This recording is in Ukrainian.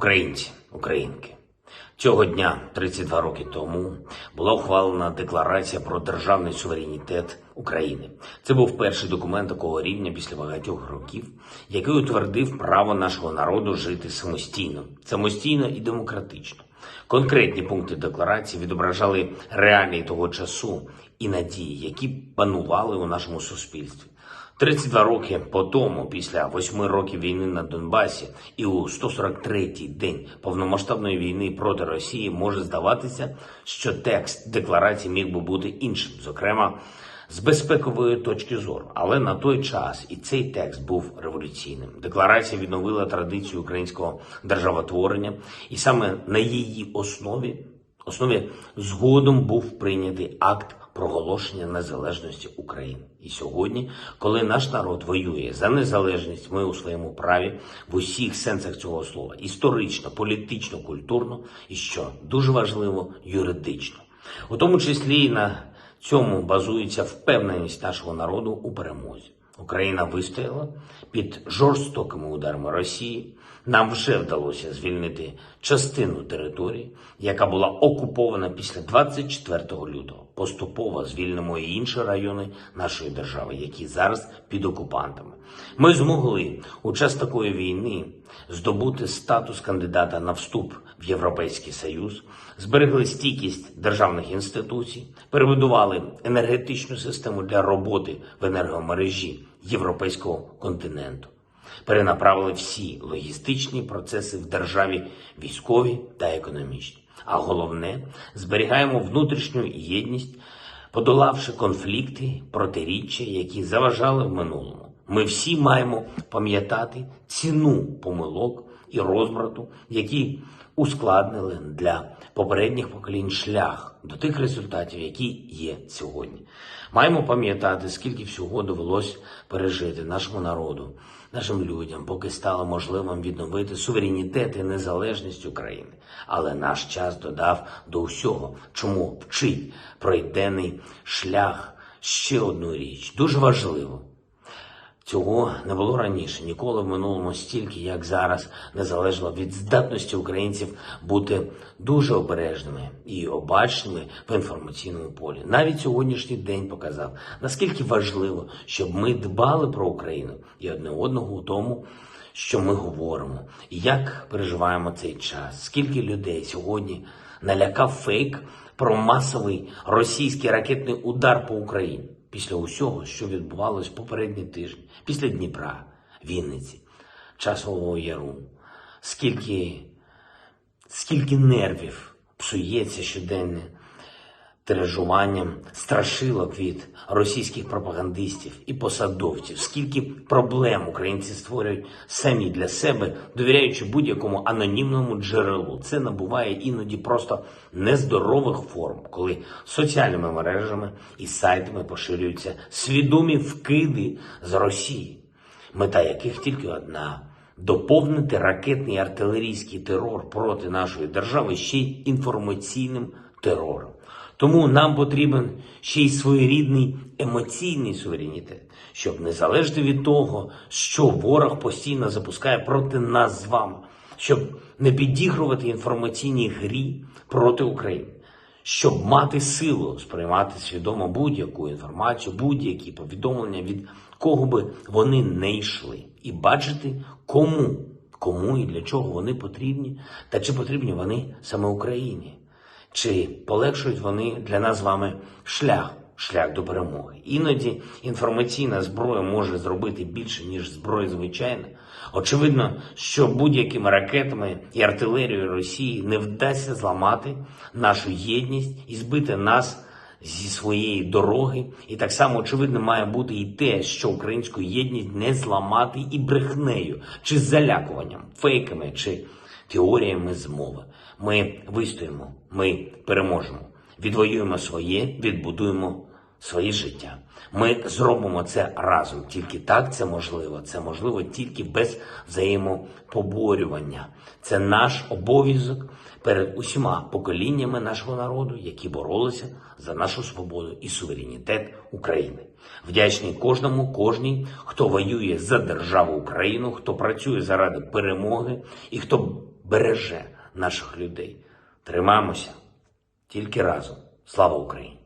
Українці, українки, цього дня, 32 роки тому, була ухвалена декларація про державний суверенітет України. Це був перший документ такого рівня після багатьох років, який утвердив право нашого народу жити самостійно, самостійно і демократично. Конкретні пункти декларації відображали реалії того часу і надії, які панували у нашому суспільстві. 32 роки по тому, після восьми років війни на Донбасі, і у 143-й день повномасштабної війни проти Росії може здаватися, що текст декларації міг би бути іншим, зокрема з безпекової точки зору. Але на той час і цей текст був революційним. Декларація відновила традицію українського державотворення, і саме на її основі основі згодом був прийнятий акт проголошення незалежності України. І сьогодні, коли наш народ воює за незалежність, ми у своєму праві в усіх сенсах цього слова історично, політично, культурно і що дуже важливо, юридично, у тому числі і на цьому базується впевненість нашого народу у перемозі. Україна вистояла під жорстокими ударами Росії. Нам вже вдалося звільнити частину території, яка була окупована після 24 лютого. Поступово звільнимо і інші райони нашої держави, які зараз під окупантами. Ми змогли у час такої війни здобути статус кандидата на вступ в Європейський Союз, зберегли стійкість державних інституцій, перебудували енергетичну систему для роботи в енергомережі європейського континенту перенаправили всі логістичні процеси в державі військові та економічні. А головне, зберігаємо внутрішню єдність, подолавши конфлікти, протиріччя, які заважали в минулому. Ми всі маємо пам'ятати ціну помилок і розбрату, які ускладнили для попередніх поколінь шлях до тих результатів, які є сьогодні. Маємо пам'ятати, скільки всього довелось пережити нашому народу, нашим людям, поки стало можливим відновити суверенітет і незалежність України. Але наш час додав до всього, чому вчить пройдений шлях ще одну річ, дуже важливо. Цього не було раніше, ніколи в минулому стільки, як зараз, не залежало від здатності українців бути дуже обережними і обачними в інформаційному полі. Навіть сьогоднішній день показав, наскільки важливо, щоб ми дбали про Україну і одне одного у тому, що ми говоримо, як переживаємо цей час. Скільки людей сьогодні налякав фейк про масовий російський ракетний удар по Україні після усього, що відбувалось попередні тижні, після Дніпра, Вінниці, Часового Яру, скільки, скільки нервів псується щоденне тиражуванням страшилок від російських пропагандистів і посадовців, скільки проблем українці створюють самі для себе, довіряючи будь-якому анонімному джерелу. Це набуває іноді просто нездорових форм, коли соціальними мережами і сайтами поширюються свідомі вкиди з Росії, мета яких тільки одна. Доповнити ракетний артилерійський терор проти нашої держави ще й інформаційним терором. Тому нам потрібен ще й своєрідний емоційний суверенітет, щоб не залежати від того, що ворог постійно запускає проти нас з вами, щоб не підігрувати інформаційній грі проти України, щоб мати силу сприймати свідомо будь-яку інформацію, будь-які повідомлення, від кого би вони не йшли, і бачити, кому, кому і для чого вони потрібні, та чи потрібні вони саме Україні. Чи полегшують вони для нас з вами шлях, шлях до перемоги? Іноді інформаційна зброя може зробити більше, ніж зброя звичайна. Очевидно, що будь-якими ракетами і артилерією Росії не вдасться зламати нашу єдність і збити нас зі своєї дороги. І так само очевидно має бути і те, що українську єдність не зламати і брехнею, чи залякуванням, фейками, чи теоріями змови. Ми вистоїмо, ми переможемо, відвоюємо своє, відбудуємо своє життя. Ми зробимо це разом. Тільки так це можливо. Це можливо тільки без взаємопоборювання. Це наш обов'язок перед усіма поколіннями нашого народу, які боролися за нашу свободу і суверенітет України. Вдячний кожному, кожній, хто воює за державу Україну, хто працює заради перемоги і хто береже наших людей. Тримаємося тільки разом. Слава Україні!